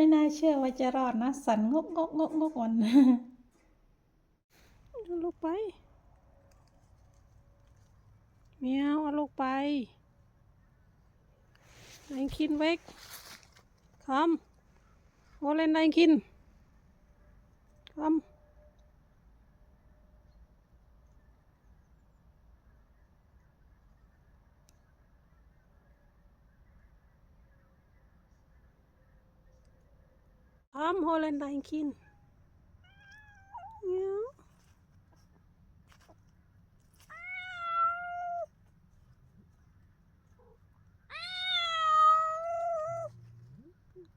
ไม่น่าเชื่อว่าจะรอดนะ สันงกงกงกงกวันเอาลูกไปเมียวเอาลูกไปนายคินเวกคำโอเลนนายคินคำ คำโอเลนนายคินเมียว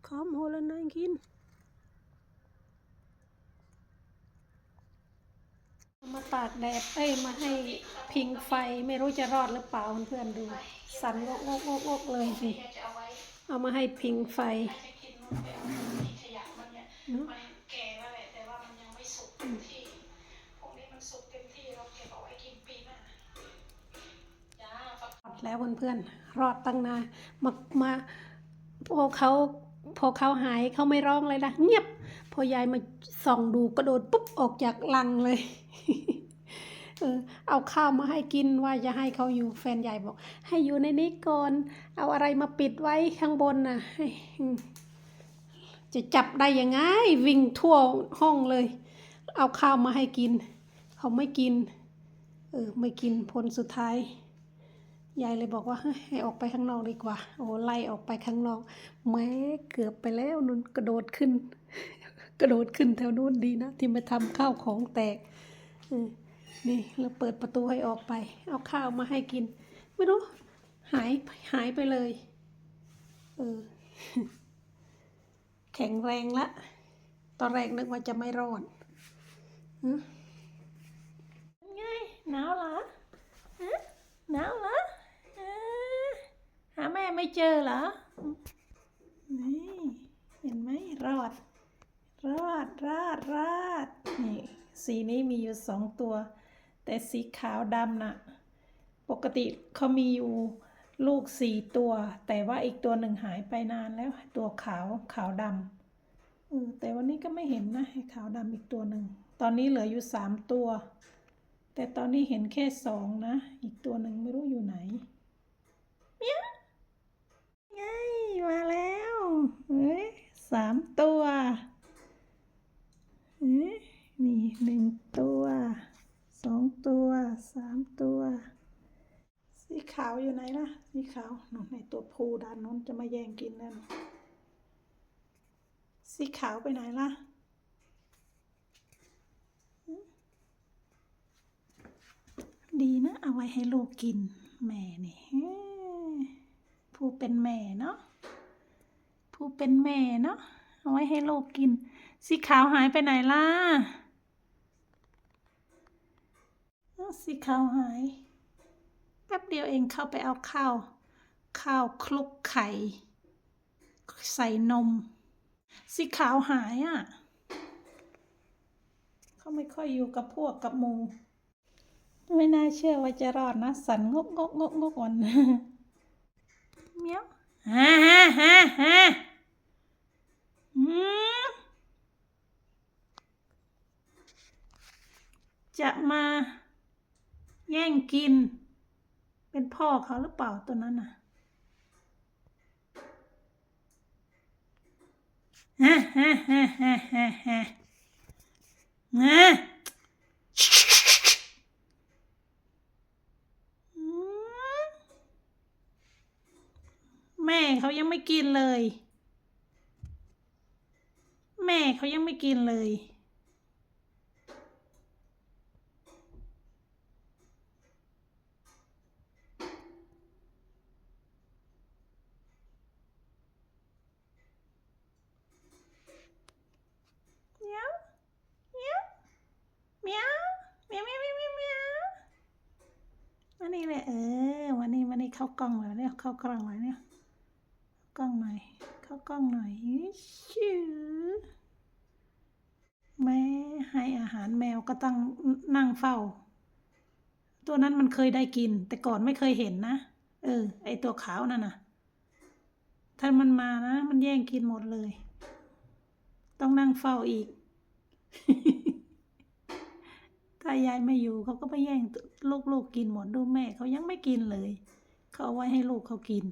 Kom, Holland ein Kind. มาตากแดดเอ้ยมาให้พิงไฟไม่รู้จะรอดหรือเปล่าเพื่อนๆดูสั่นงกงกงกงกเลยสิเอามาให้พิงไฟ มันเนี่ยเนอะมันแก่แล้วแหละแต่ว่ามันยังไม่สุกเต็มที่พวกนี้มันสุกเต็มที่เราเก็บเอาไว้กินปีหน้าจ้าฟักรอดแล้วเพื่อนๆรอดตั้งนานมามาพอเขาพอเขาหายเขาไม่ร้องเลยนะเงียบ พอยายมาส่องดูกระโดดปุ๊บออกจากลังเลยเออเอาข้าวมาให้กินว่าจะให้เขาอยู่แฟนใหญ่บอก ให้อยู่ในนี้ก่อน เอาอะไรมาปิดไว้ข้างบนน่ะให้อืม จะจับได้ยังไง วิ่งทั่วห้องเลย เอาข้าวมาให้กิน เขาไม่กิน เออไม่กินผลสุดท้ายยายเลยบอกว่าให้ออกไปข้างนอกดีกว่า โอ้ไล่ออกไปข้างนอกแม้เกือบไปแล้วนุ่นกระโดดขึ้น กระโดดขึ้นแถวนู้นดีนะ ที่มาทำข้าวของแตกเออนี่เราเปิดประตูให้ออกไป เอาข้าวมาให้กิน ไม่รู้ หายหายไปเลย เออ แข็งแรงละ ตอนแรกนึกว่าจะไม่รอดฮะไงหนาวเหรอฮะหนาวเหรอหาแม่ไม่เจอเหรอ นี่ เห็นไหมรอด รอดรอดรอดนี่สีนี้มีอยู่สองตัว แต่สีขาวดำน่ะ ปกติเขามีอยู่ ลูกสี่ตัว แต่ว่าอีกตัวหนึ่งหายไปนานแล้ว ตัวขาวขาวดำเออแต่วันนี้ก็ไม่เห็นนะขาวดำอีกตัวหนึ่ง ตอนนี้เหลืออยู่สามตัว แต่ตอนนี้เห็นแค่สองนะ อีกตัวหนึ่งไม่รู้อยู่ไหนเมียไงมาแล้วเฮ้ยสามตัวเฮ้ยนี่หนึ่งตัวสองตัวสามตัวาวอยู่ไหนล่ะ สีขาวหนูในตัวผู้ด้านโน้นจะมาแย่งกินนั่นสีขาวไปไหนล่ะดีนะ เอาไว้ให้ลูกกิน แม่นี่ยผู้เป็นแม่เนาะผู้เป็นแม่เนาะเอาไว้ให้ลูกกิน สีขาวหายไปไหนล่ะอ้าวสีขาวหาย ป๊บเดียวเองเข้าไปเอาข้าว ข้าวคลุกไข่ ใส่นม สีขาวหายอะ เขาไม่ค่อยอยู่กับพวกกับหมู ไม่น่าเชื่อว่าจะรอดนะ สันงกงกงกงกวันเมียวฮ่าฮ่าฮ่าฮ่าอืมจะมาแย่งกิน เป็นพ่อเขาหรือเปล่าตัวนั้นน่ะฮ่าฮ่าฮ่าฮ่าฮ่าฮ่าฮ่าอืมแม่เขายังไม่กินเลย แม่เขายังไม่กินเลย เมียวเมียว เมียวเมียวเมียวเมียวเมียวเมียวมานี่เลยเออวันนี้วันนี้เข้ากล้องแล้วเนี่ยเข้ากล้องแล้วเนี่ยกล้องหน่อยเข้ากล้องหน่อยชิวแม่ให้อาหารแมวก็ต้องนั่งเฝ้า ตัวนั้นมันเคยได้กิน แต่ก่อนไม่เคยเห็นนะเออ ไอตัวขาวนั่นน่ะถ้ามันมานะ มันแย่งกินหมดเลย ต้องนั่งเฝ้าอีกายายไม่อยู่เขาก็ไปแย่งลูกๆกินหมดดูแม่เขายังไม่กินเลย เขาเอาไว้ให้ลูกเขากิน